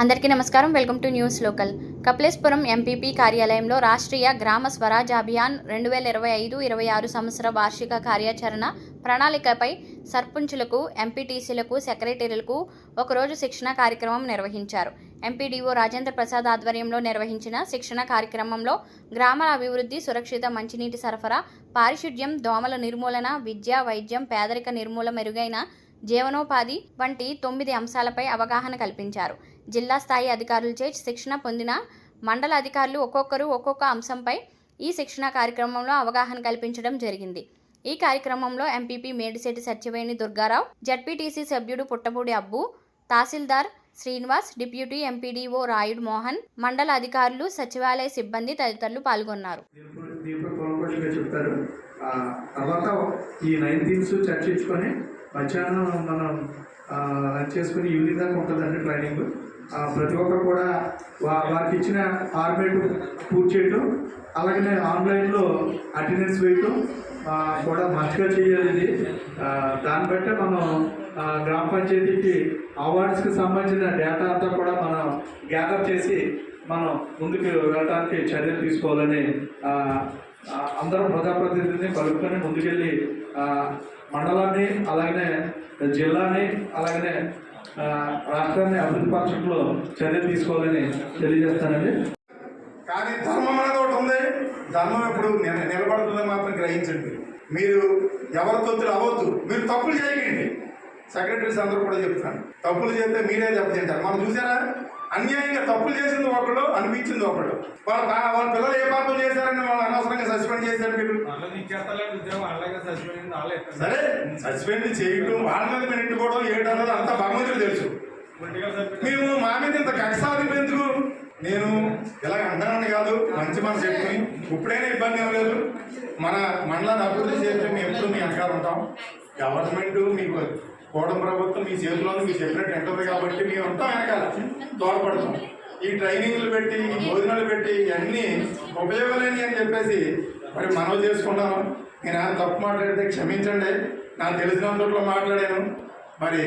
అందరికీ నమస్కారం. Welcome to news local. Kapileswaram MPP కార్యాలయంలో రాష్ట్రీయ గ్రామ స్వరాజ్ అభియాన్ రెండు వేల ఇరవై ఐదు ఇరవై ఆరు సంవత్సర వార్షిక కార్యాచరణ ప్రణాళికపై సర్పంచులకు ఎంపీటీసీలకు సెక్రటరీలకు ఒకరోజు శిక్షణ కార్యక్రమం నిర్వహించారు. ఎంపీడీఓ రాజేంద్ర ప్రసాద్ ఆధ్వర్యంలో నిర్వహించిన శిక్షణ కార్యక్రమంలో గ్రామాల అభివృద్ధి సురక్షిత మంచినీటి సరఫరా పారిశుద్ధ్యం దోమల నిర్మూలన విద్య వైద్యం పేదరిక నిర్మూల మెరుగైన జీవనోపాధి వంటి తొమ్మిది అంశాలపై అవగాహన కల్పించారు. జిల్లా స్థాయి అధికారులచే శిక్షణ పొందిన మండల అధికారులు ఒక్కొక్కరు ఒక్కొక్క అంశంపై ఈ శిక్షణ కార్యక్రమంలో అవగాహన కల్పించడం జరిగింది. ఈ కార్యక్రమంలో ఎంపీపీ మేడిశెట్టి సత్యవేణి దుర్గారావు జడ్పీటీసీ సభ్యుడు పుట్టపూడి అబ్బు తహసీల్దార్ శ్రీనివాస్ డిప్యూటీ ఎంపీడీఓ రాయుడు మోహన్ మండల అధికారులు సచివాలయ సిబ్బంది తదితరులు పాల్గొన్నారు. చెప్తారు. తర్వాత ఈ నైన్టీన్స్ చర్చించుకొని మధ్యాహ్నం మనం లంచ్ చేసుకుని ఈవినింగ్ దాకా ఉంటుందండి ట్రైనింగ్. ప్రతి ఒక్కరు కూడా వా వారికి ఇచ్చిన ఫార్మేట్ పూర్తి చేయటం అలాగనే ఆన్లైన్లో అటెండెన్స్ వేయటం కూడా మంచిగా చేయాలి ఇది. దాన్ని బట్టే మనం గ్రామ పంచాయతీకి అవార్డ్స్కి సంబంధించిన డేటా అంతా కూడా మనం గ్యాదర్ చేసి మనం ముందుకు వెళ్ళడానికి చర్యలు తీసుకోవాలని అందరూ ప్రజాప్రతినిధిని కలుపుకొని ముందుకెళ్ళి మండలాన్ని అలాగనే జిల్లాని అలాగనే రాష్ట్రాన్ని అభివృద్ధి పరచడంలో చర్యలు తీసుకోవాలని తెలియజేస్తానండి. కానీ ధర్మం అనేది ఒకటి ఉంది. ధర్మం ఎప్పుడు నిలబడుతుందని మాత్రం గ్రహించండి. మీరు ఎవరి తొత్తులు అవ్వద్దు. మీరు తప్పులు చేయకండి. సెక్రటరీస్ అందరూ కూడా చెప్తున్నాను. తప్పులు చేస్తే మీరే దెబ్బతింటారు. మనం చూసారా? అన్యాయంగా తప్పులు చేసింది ఒకళ్ళు అనిపించింది ఒకళ్ళు. వాళ్ళ వాళ్ళ పిల్లలు ఏ పాపం చేశారని వాళ్ళు అనవసరంగా సస్పెండ్ చేశారు మీరు? సరే సస్పెండ్ చేయటం వాళ్ళ మీద మీరు అన్నది అంతా భగవంతుడు తెలుసు. మేము మా మీద ఇంత కక్షాదింపు ఎందుకు నేను ఇలా అంటానని కాదు మంచి మనసు చెప్పుకుని ఇప్పుడైనా ఇబ్బంది ఏం లేదు. మన మండలాన్ని అభివృద్ధి చేస్తే మేము ఎప్పుడు మీ వెనకాల ఉంటాం. గవర్నమెంట్ మీకు కోడం ప్రభుత్వం మీ చేతిలో మీకు చెప్పినట్టు ఉంటుంది కాబట్టి మేము అంతా వెనకాల. తోడ్పడతాం. ఈ ట్రైనింగ్లు పెట్టి ఈ భోజనాలు పెట్టి ఇవన్నీ ఉపయోగలేని అని చెప్పేసి మరి మనవి చేసుకున్నాను నేను తప్పు మాట్లాడితే క్షమించండి. నాకు తెలిసినంతట్లో మాట్లాడాను. మరి